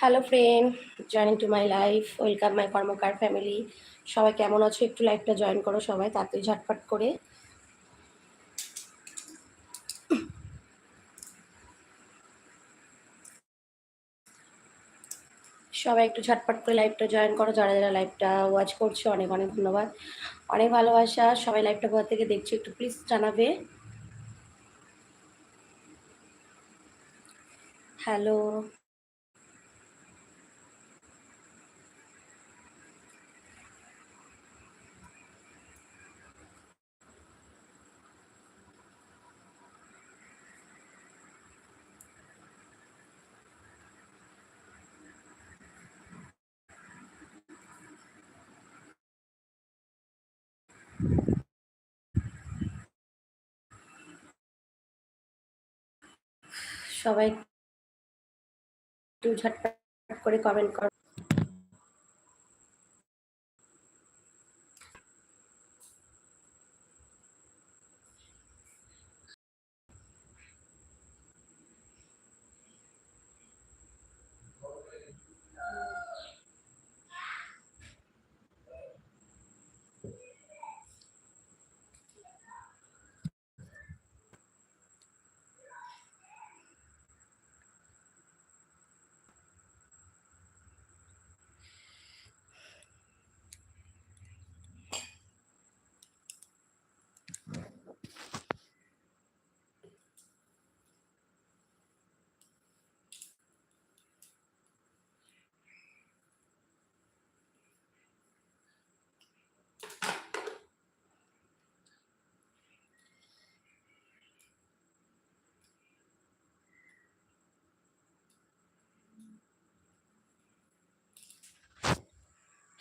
Hello friend joining to my life welcome my Karmakar family সবাই কেমন আছো? একটু লাইফটা জয়েন করো সবাই, তাড়াতাড়ি ঝটপট করে। সবাই একটু ঝটপট করে লাইভটা জয়েন করো। যারা যারা লাইভটা ওয়াচ করছ, অনেক অনেক ধন্যবাদ। অনেক ভালোবাসা। সবাই লাইভটা কোথা থেকে দেখছ, একটু প্লিজ জানাবে। হ্যালো সবাই একটু ঝটপট করে কমেন্ট করো।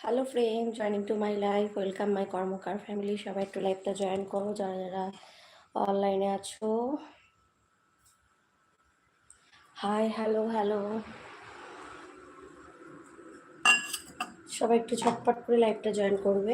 Hello friend joining to my life welcome my Karmakar family সবাই একটু লাইফটা জয়েন করো, যারা যারা অনলাইনে আছো। হাই হ্যালো হ্যালো সবাই একটু ছটপট করে লাইভটা জয়েন করবে।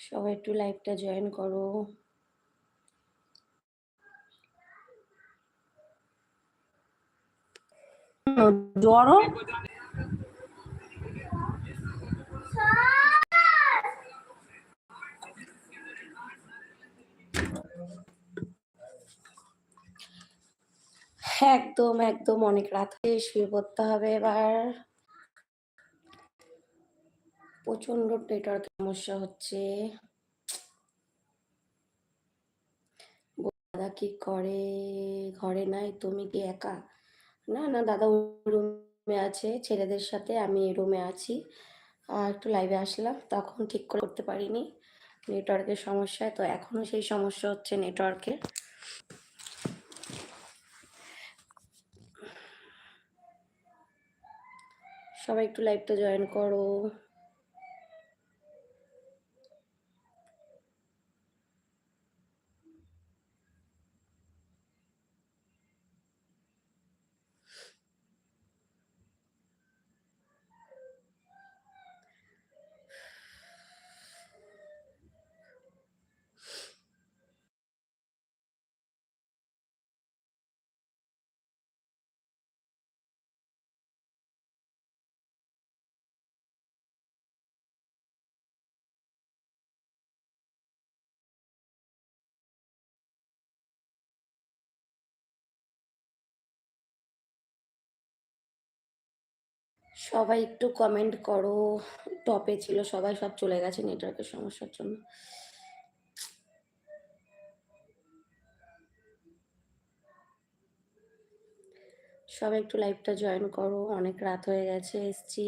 সবাই একটু লাইভটা জয়েন করো। জ্বরও একদম একদম অনেক রাত হয়ে শুয়ে পড়তে হবে এবার। প্রচণ্ড নেটওয়ার্ক সমস্যা হচ্ছে। দাদা কি করে? ঘরে নাই, তুমি কি একা? না না, দাদা রুমে আছে, ছেলেদের সাথে আমি রুমে আছি। আর একটু লাইভে আসলাম, তখন ঠিক করে করতে পারিনি নেটওয়ার্কের সমস্যায়, তো এখনও সেই সমস্যা হচ্ছে নেটওয়ার্কের সবাই একটু লাইভটা জয়েন করো। সবাই একটু কমেন্ট করো। টপে ছিল, সবাই সব চলে গেছে নেটওয়ার্কের সমস্যার জন্য। সবাই একটু লাইভটা জয়েন করো, অনেক রাত হয়ে গেছে, এসছি।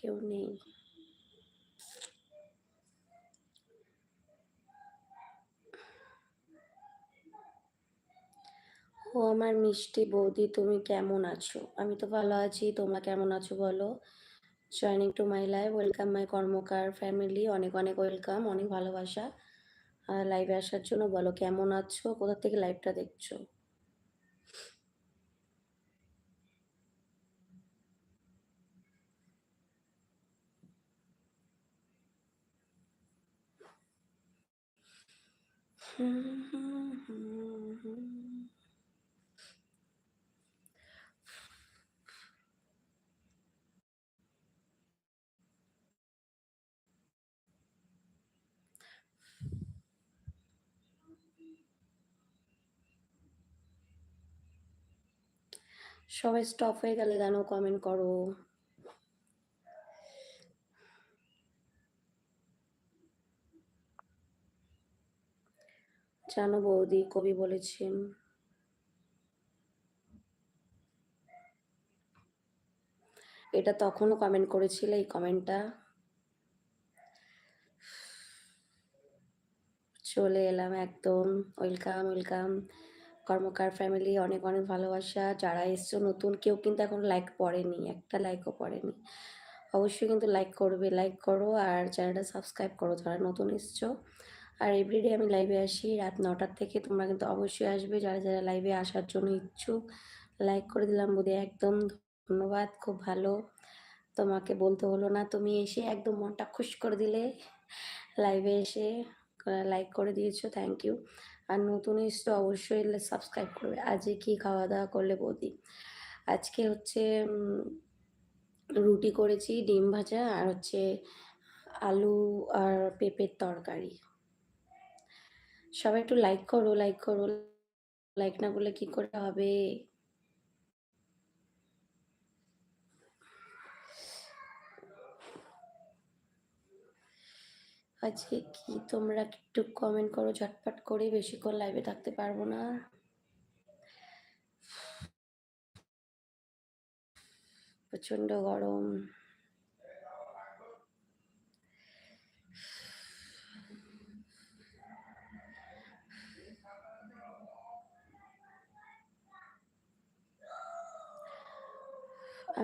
কেউ নেই। ও আমার মিষ্টি বৌদি, তুমি কেমন আছো? আমি তো ভালো আছি, তোমরা কেমন আছো বলো? Joining to my live welcome my Karmakar family অনেক অনেক ওয়েলকাম অনেক ভালোবাসা। লাইভে আসার জন্য বলো, কেমন আছো? কোথা থেকে লাইভটা দেখছ? সবাই স্টপ হয়ে গেলে কেন কমেন্ট করো। জানো বৌদি, কবি বলেছেন। এটা তখনও কমেন্ট করেছিলে এই কমেন্টটা চলে এলাম একদম। ওয়েলকাম ওয়েলকাম কর্মকার ফ্যামিলি অনেক অনেক ভালোবাসা। যারা এসছো নতুন, কেউ কিন্তু এখন লাইক পড়েনি, একটা লাইকও পড়েনি। অবশ্যই কিন্তু লাইক করবে লাইক করো আর চ্যানেলটা সাবস্ক্রাইব করো। যারা নতুন এসছো আর এভরিডে আমি লাইভে আসি। রাত নটার থেকে তোমরা কিন্তু অবশ্যই আসবে। যারা যারা লাইভে আসার জন্য ইচ্ছুক লাইক করে দিলাম বোধহয় একদম ধন্যবাদ। খুব ভালো। তোমাকে বলতে হলো না। তুমি এসে একদম মনটা খুশ করে দিলে। লাইভে এসে লাইক করে দিয়েছ। থ্যাংক ইউ আর নতুন এসছো অবশ্যই সাবস্ক্রাইব করবে। আজকে কি খাওয়া দাওয়া করলে বৌদি? আজকে হচ্ছে রুটি করেছি, ডিম ভাজা আর হচ্ছে আলু আর পেঁপের তরকারি। সবাই একটু লাইক করো লাইক করো লাইক না করলে কি করে হবে? আজকে কি তোমরা একটু কমেন্ট করো? ঝটপট করে বেশিক্ষণ লাইভে থাকতে পারব না। প্রচণ্ড গরম।